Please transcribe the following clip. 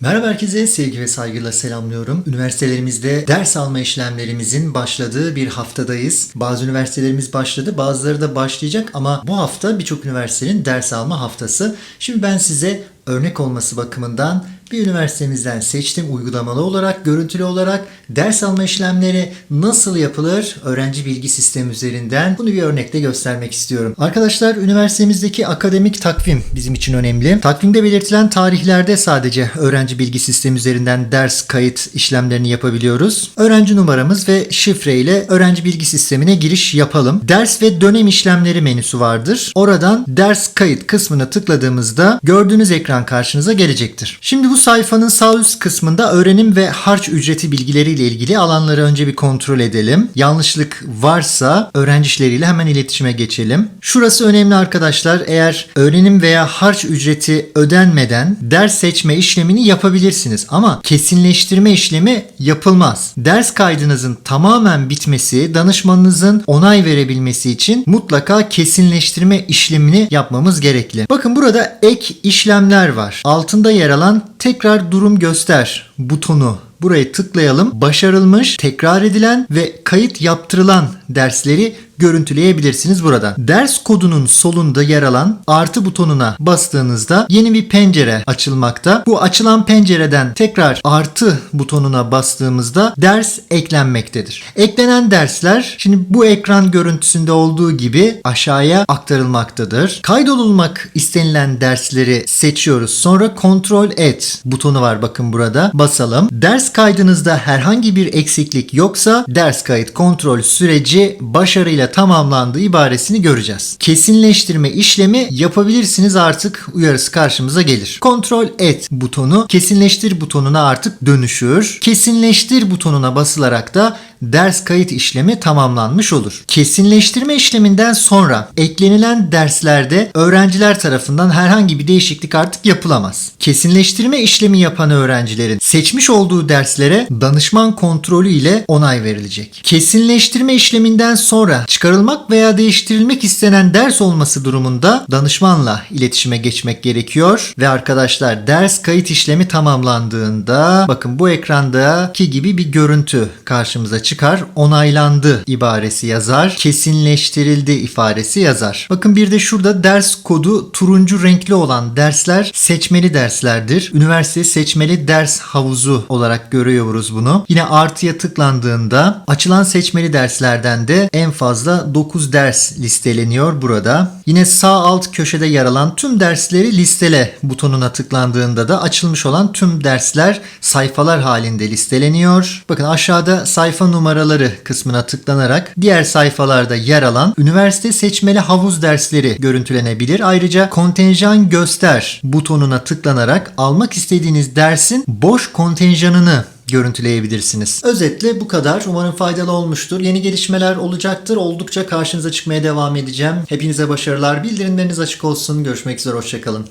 Merhaba herkese sevgi ve saygıyla selamlıyorum. Üniversitelerimizde ders alma işlemlerimizin başladığı bir haftadayız. Bazı üniversitelerimiz başladı, bazıları da başlayacak ama bu hafta birçok üniversitenin ders alma haftası. Şimdi ben size örnek olması bakımından bir üniversitemizden seçtim uygulamalı olarak, görüntülü olarak ders alma işlemleri nasıl yapılır öğrenci bilgi sistemi üzerinden bunu bir örnekle göstermek istiyorum. Arkadaşlar üniversitemizdeki akademik takvim bizim için önemli. Takvimde belirtilen tarihlerde sadece öğrenci bilgi sistemi üzerinden ders kayıt işlemlerini yapabiliyoruz. Öğrenci numaramız ve şifre ile öğrenci bilgi sistemine giriş yapalım. Ders ve dönem işlemleri menüsü vardır. Oradan ders kayıt kısmına tıkladığımızda gördüğünüz ekran karşınıza gelecektir. Şimdi bu sayfanın sağ üst kısmında öğrenim ve harç ücreti bilgileriyle ilgili alanları önce bir kontrol edelim. Yanlışlık varsa öğrenci işleriyle hemen iletişime geçelim. Şurası önemli arkadaşlar. Eğer öğrenim veya harç ücreti ödenmeden ders seçme işlemini yapabilirsiniz ama kesinleştirme işlemi yapılmaz. Ders kaydınızın tamamen bitmesi, danışmanınızın onay verebilmesi için mutlaka kesinleştirme işlemini yapmamız gerekli. Bakın burada ek işlemler var. Altında yer alan tekrar durum göster butonu Buraya tıklayalım. Başarılmış, tekrar edilen ve kayıt yaptırılan dersleri görüntüleyebilirsiniz buradan. Ders kodunun solunda yer alan artı butonuna bastığınızda yeni bir pencere açılmakta. Bu açılan pencereden tekrar artı butonuna bastığımızda ders eklenmektedir. Eklenen dersler şimdi bu ekran görüntüsünde olduğu gibi aşağıya aktarılmaktadır. Kaydolunmak istenilen dersleri seçiyoruz. Sonra kontrol et butonu var bakın burada. Basalım. Ders kaydınızda herhangi bir eksiklik yoksa ders kayıt kontrol süreci başarıyla tamamlandığı ibaresini göreceğiz. Kesinleştirme işlemi yapabilirsiniz artık uyarısı karşımıza gelir. Kontrol et butonu kesinleştir butonuna artık dönüşür. Kesinleştir butonuna basılarak da ders kayıt işlemi tamamlanmış olur. Kesinleştirme işleminden sonra eklenilen derslerde öğrenciler tarafından herhangi bir değişiklik artık yapılamaz. Kesinleştirme işlemi yapan öğrencilerin seçmiş olduğu derslere danışman kontrolü ile onay verilecek. Kesinleştirme işleminden sonra çıkarılmak veya değiştirilmek istenen ders olması durumunda danışmanla iletişime geçmek gerekiyor ve arkadaşlar ders kayıt işlemi tamamlandığında bakın bu ekrandaki gibi bir görüntü karşımıza çıkar. Onaylandı ibaresi yazar. Kesinleştirildi ifadesi yazar. Bakın bir de şurada ders kodu turuncu renkli olan dersler seçmeli derslerdir. Üniversite seçmeli ders havuzu olarak görüyoruz bunu. Yine artıya tıklandığında açılan seçmeli derslerden de en fazla 9 ders listeleniyor burada. Yine sağ alt köşede yer alan tüm dersleri listele butonuna tıklandığında da açılmış olan tüm dersler sayfalar halinde listeleniyor. Bakın aşağıda sayfa numaraları kısmına tıklanarak diğer sayfalarda yer alan üniversite seçmeli havuz dersleri görüntülenebilir. Ayrıca kontenjan göster butonuna tıklanarak almak istediğiniz dersin boş kontenjanını görüntüleyebilirsiniz. Özetle bu kadar. Umarım faydalı olmuştur. Yeni gelişmeler olacaktır. Oldukça karşınıza çıkmaya devam edeceğim. Hepinize başarılar. Bildirimleriniz açık olsun. Görüşmek üzere. Hoşçakalın.